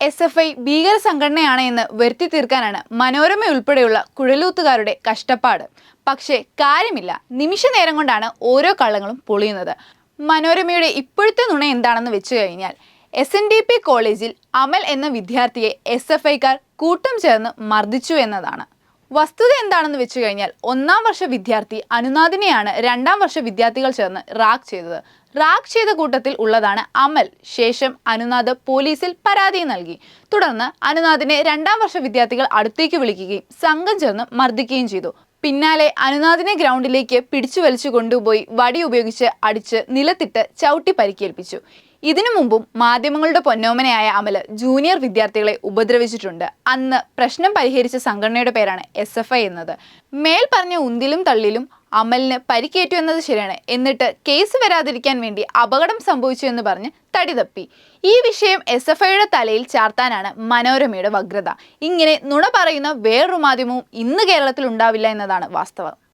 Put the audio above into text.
S F I ഭീകര സംഘടനയാണ് എന്ന് വരുത്തി തീർക്കാനാണ് മനോരമ ഉൾപ്പെടെയുള്ള കുഴലൂത്തുകാരുടെ കഷ്ടപ്പാട്. പക്ഷേ കാര്യമില്ല. നിമിഷ നേരം കൊണ്ടാണ് ഓരോ കള്ളങ്ങളും പൊളിയുന്നത്. മനോരമയുടെ ഇപ്പോഴത്തെ നുണ എന്താണെന്ന് വെച്ചു കഴിഞ്ഞാൽ എസ് എൻ ഡി പി കോളേജിൽ അമൽ എന്ന വിദ്യാർത്ഥിയെ എസ് എഫ് ഐക്കാർ കൂട്ടം ചേർന്ന് മർദ്ദിച്ചു എന്നതാണ്. വസ്തുത എന്താണെന്ന് വെച്ചു കഴിഞ്ഞാൽ ഒന്നാം വർഷ വിദ്യാർത്ഥി അനുനാദിനെയാണ് രണ്ടാം വർഷ വിദ്യാർത്ഥികൾ ചേർന്ന് റാക്ക് ചെയ്തത്. റാക്ക് ചെയ്ത കൂട്ടത്തിൽ ഉള്ളതാണ് അമൽ. ശേഷം അനുനാഥ് പോലീസിൽ പരാതി നൽകി. തുടർന്ന് അനുനാഥിനെ രണ്ടാം വർഷ വിദ്യാർത്ഥികൾ അടുത്തേക്ക് വിളിക്കുകയും സംഘം ചേർന്ന് മർദ്ദിക്കുകയും ചെയ്തു. പിന്നാലെ അനുനാഥിനെ ഗ്രൗണ്ടിലേക്ക് പിടിച്ചു വലിച്ചു കൊണ്ടുപോയി വടി ഉപയോഗിച്ച് അടിച്ച് നിലത്തിട്ട് ചവിട്ടി പരിക്കേൽപ്പിച്ചു. ഇതിനു മുമ്പും മാധ്യമങ്ങളുടെ പൊന്നോമനയായ അമൽ ജൂനിയർ വിദ്യാർത്ഥികളെ ഉപദ്രവിച്ചിട്ടുണ്ട്. അന്ന് പ്രശ്നം പരിഹരിച്ച സംഘടനയുടെ പേരാണ് എസ് എഫ് ഐ എന്നത്. മേൽ പറഞ്ഞ ഉന്തിലും തള്ളിലും അമലിന് പരിക്കേറ്റു എന്നത് ശരിയാണ്. എന്നിട്ട് കേസ് വരാതിരിക്കാൻ വേണ്ടി അപകടം സംഭവിച്ചു എന്ന് പറഞ്ഞ് തടി തപ്പി. ഈ വിഷയം എസ് എഫ് ഐയുടെ തലയിൽ ചാർത്താനാണ് മനോരമയുടെ വക്രത. ഇങ്ങനെ നുണ പറയുന്ന വേറൊരു മാധ്യമവും ഇന്ന് കേരളത്തിൽ ഉണ്ടാവില്ല എന്നതാണ് വാസ്തവം.